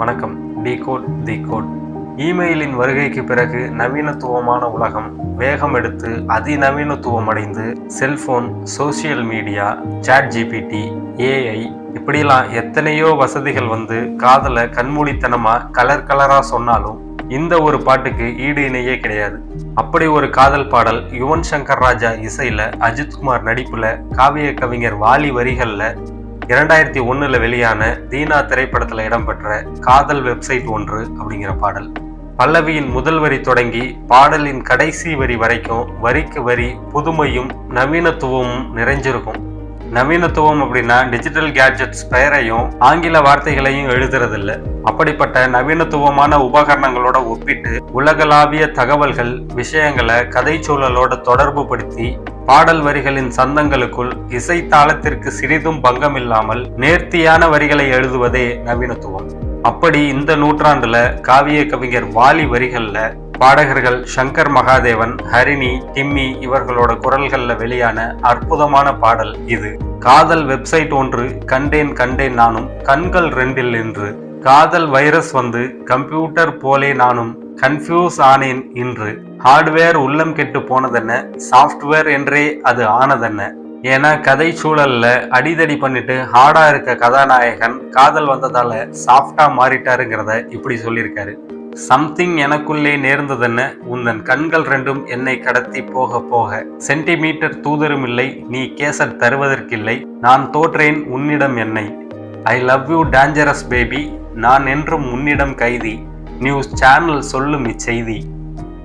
வணக்கம். Decode the code இமெயிலின் வருகைக்கு பிறகு நவீனத்துவமான உலகம். வேகம் எடுத்து அதிநவீனத்துவம் அடைந்து cellphone social media ChatGPT AI இப்படிலாம் எத்தனையோ வசதிகள் வந்து காதலை கண்மூடித்தனமா கலர் கலரா சொன்னாலும் இந்த ஒரு பாட்டுக்கு ஈடு இணையே கிடையாது. அப்படி ஒரு காதல் பாடல் யுவன் சங்கர் ராஜா இசையில அஜித்குமார் நடிப்புல காவிய கவிஞர் வாலி வரிகள்ல இரண்டாயிரத்தி ஒன்றில் வெளியான தீனா திரைப்படத்துல இடம்பெற்ற காதல் வெப்சைட் ஒன்று அப்படிங்கிற பாடல். பல்லவியின் முதல் வரி தொடங்கி பாடலின் கடைசி வரி வரைக்கும் வரிக்கு வரி புதுமையும் நவீனத்துவமும் நிறைஞ்சிருக்கும். நவீனத்துவம் அப்படின்னா டிஜிட்டல் கேட்ஜெட்ஸ் பெயரையும் ஆங்கில வார்த்தைகளையும் எழுதுறதில்ல. அப்படிப்பட்ட நவீனத்துவமான உபகரணங்களோட ஒப்பிட்டு உலகளாவிய தகவல்கள் விஷயங்களை கதை சூழலோட தொடர்பு படுத்தி பாடல் வரிகளின் சந்தங்களுக்குள் இசை தாளத்திற்கு சிறிதும் பங்கமில்லாமல் நேர்த்தியான வரிகளை எழுதுவதே நவீனத்துவம். அப்படி இந்த நூற்றாண்டுல காவிய கவிஞர் வாலி வரிகள்ல பாடகர்கள் சங்கர் மகாதேவன் ஹரிணி டிம்மி இவர்களோட குரல்கள்ல வெளியான அற்புதமான பாடல் இது. காதல் வெப்சைட் ஒன்று கண்டேன் கண்டேன் நானும் கண்கள் ரெண்டில் என்று காதல் வைரஸ் வந்து கம்ப்யூட்டர் போலே நானும் கன்ஃபியூஸ் ஆனேன் இன்று. ஹார்ட்வேர் உள்ளம் கெட்டு போனதென்ன? சாஃப்ட்வேர் என்றே அது ஆனதென்ன? ஏன்னா கதை சூழல்ல அடிதடி பண்ணிட்டு ஹார்டா இருக்க கதாநாயகன் காதல் வந்ததால சாஃப்டா மாறிட்டாருங்கிறத இப்படி சொல்லியிருக்காரு. சம்திங் எனக்குள்ளே நேர்ந்ததென்ன? உந்தன் கண்கள் ரெண்டும் என்னை கடத்தி போக போக. சென்டிமீட்டர் தூதரும் இல்லை நீ கேசட் தருவதற்கில்லை நான் தோற்றேன் உன்னிடம் என்னை. I love you dangerous baby. நான் என்றும் உன்னிடம் கைதி. நியூஸ் சேனல் சொல்லும் இச்செய்தி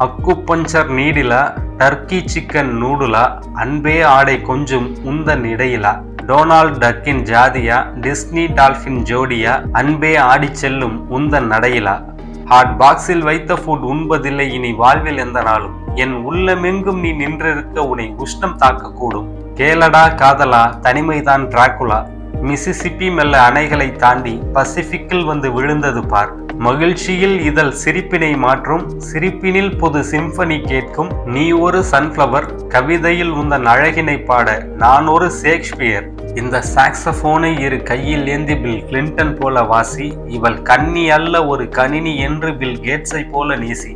அக்குப்பஞ்சர் நீடிலா டர்க்கி சிக்கன் நூடுலா அன்பே ஆடை கொஞ்சம் உந்தன் இடையிலா. டொனால்ட் டக்கின் ஜாதியா டிஸ்னி டால்பின் ஜோடியா அன்பே ஆடி செல்லும் உந்தன் நடையிலா. ஹாட் பாக்ஸில் வைத்த ஃபுட் உண்பதில்லை இனி வாழ்வில் எந்த நாளும். என் உள்ளமெங்கும் நீ நின்றிருக்க உன்னை உஷ்ணம் தாக்கக்கூடும். கேலடா காதலா தனிமைதான் டிராகுலா மிசிசிப்பி மெல்ல அணைகளை தாண்டி பசிபிக்கில் வந்து விழுந்தது பார். மகிழ்ச்சியில் இதழ் சிரிப்பினை மாற்றும் சிரிப்பினில் புது சிம்பனி கேட்கும் நீ ஒரு சன்ஃப்ளவர் கவிதையில் உந்தன் அழகினை பாட நான் ஒரு ஷேக்ஸ்பியர். இந்த சாக்ஸபோனை இரு கையில் ஏந்தி பில் கிளின்டன் போல வாசி இவள் கன்னி அல்ல ஒரு கணினி என்று பில் கேட்ஸை போல நீசி.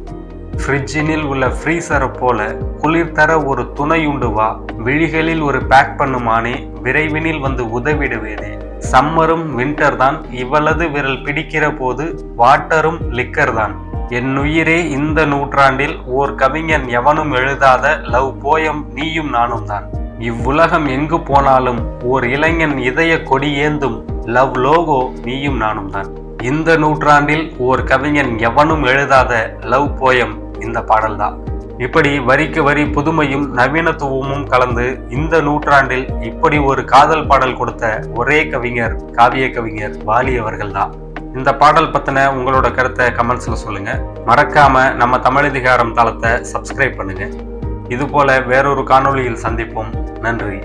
ஃப்ரிட்ஜினில் உள்ள ஃப்ரீசரை போல குளிர் தர ஒரு துணை உண்டு வா விழிகளில் ஒரு பேக் பண்ணுமானே விரைவினில் வந்து உதவிடுவேனே. சம்மரும் வின்டர் தான் இவளது விரல் பிடிக்கிற போது வாட்டரும் லிக்கர் தான் என் உயிரே இந்த நூற்றாண்டில் ஓர் கவிஞன் எவனும் எழுதாத லவ் போயம் நீயும் நானும் தான். இவ்வுலகம் எங்கு போனாலும் ஓர் இளைஞன் இதய கொடி ஏந்தும் லவ் லோகோ நீயும் நானும் தான். இந்த நூற்றாண்டில் ஓர் கவிஞன் எவனும் எழுதாத லவ் போயம் இந்த பாடல்தான். இப்படி வரிக்கு வரி புதுமையும் நவீனத்துவமும் கலந்து இந்த நூற்றாண்டில் இப்படி ஒரு காதல் பாடல் கொடுத்த ஒரே கவிஞர் காவிய கவிஞர் வாலி அவர்கள் தான் இந்த பாடல் பத்தின உங்களோட கருத்தை கமெண்ட்ஸ்ல சொல்லுங்க. மறக்காம நம்ம தமிழதிகாரம் தளத்தை சப்ஸ்கிரைப் பண்ணுங்க. இது போல வேறொரு காணொளியில் சந்திப்போம். நன்றி.